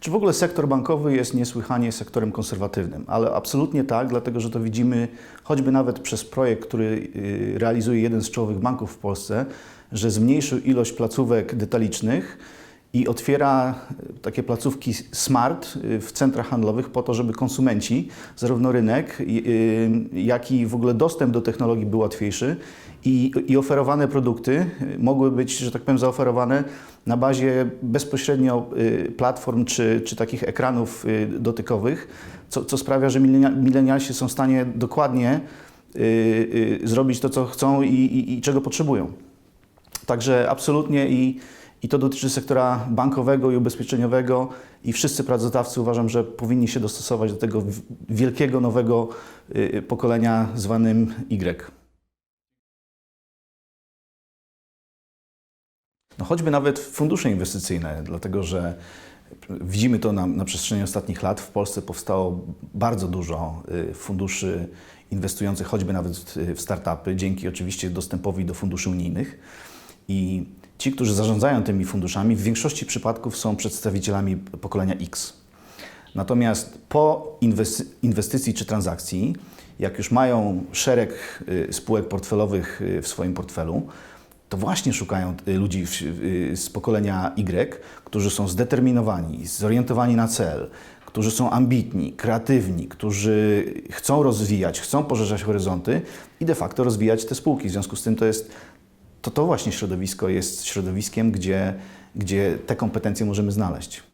Czy w ogóle sektor bankowy jest niesłychanie sektorem konserwatywnym? Ale absolutnie tak, dlatego że to widzimy choćby nawet przez projekt, który y, realizuje jeden z czołowych banków w Polsce, że zmniejszył ilość placówek detalicznych i otwiera y, takie placówki smart y, w centrach handlowych po to, żeby konsumenci, zarówno rynek, y, jak i w ogóle dostęp do technologii był łatwiejszy i, i oferowane produkty y, mogły być, że tak powiem, zaoferowane na bazie bezpośrednio platform czy, czy takich ekranów dotykowych, co, co sprawia, że milenia- milenialsi są w stanie dokładnie zrobić to, co chcą i, i, i czego potrzebują. Także absolutnie i, i to dotyczy sektora bankowego i ubezpieczeniowego i wszyscy pracodawcy uważam, że powinni się dostosować do tego wielkiego nowego y, pokolenia zwanym Y. No choćby nawet fundusze inwestycyjne, dlatego że widzimy to na, na przestrzeni ostatnich lat. W Polsce powstało bardzo dużo y, funduszy inwestujących choćby nawet w startupy, dzięki oczywiście dostępowi do funduszy unijnych. I ci, którzy zarządzają tymi funduszami, w większości przypadków są przedstawicielami pokolenia X. Natomiast po inwesty- inwestycji czy transakcji, jak już mają szereg y, spółek portfelowych y, w swoim portfelu, to właśnie szukają y, ludzi z pokolenia Y, którzy są zdeterminowani, zorientowani na cel, którzy są ambitni, kreatywni, którzy chcą rozwijać, chcą poszerzać horyzonty i de facto rozwijać te spółki. W związku z tym to jest to, to właśnie środowisko jest środowiskiem, gdzie, gdzie te kompetencje możemy znaleźć.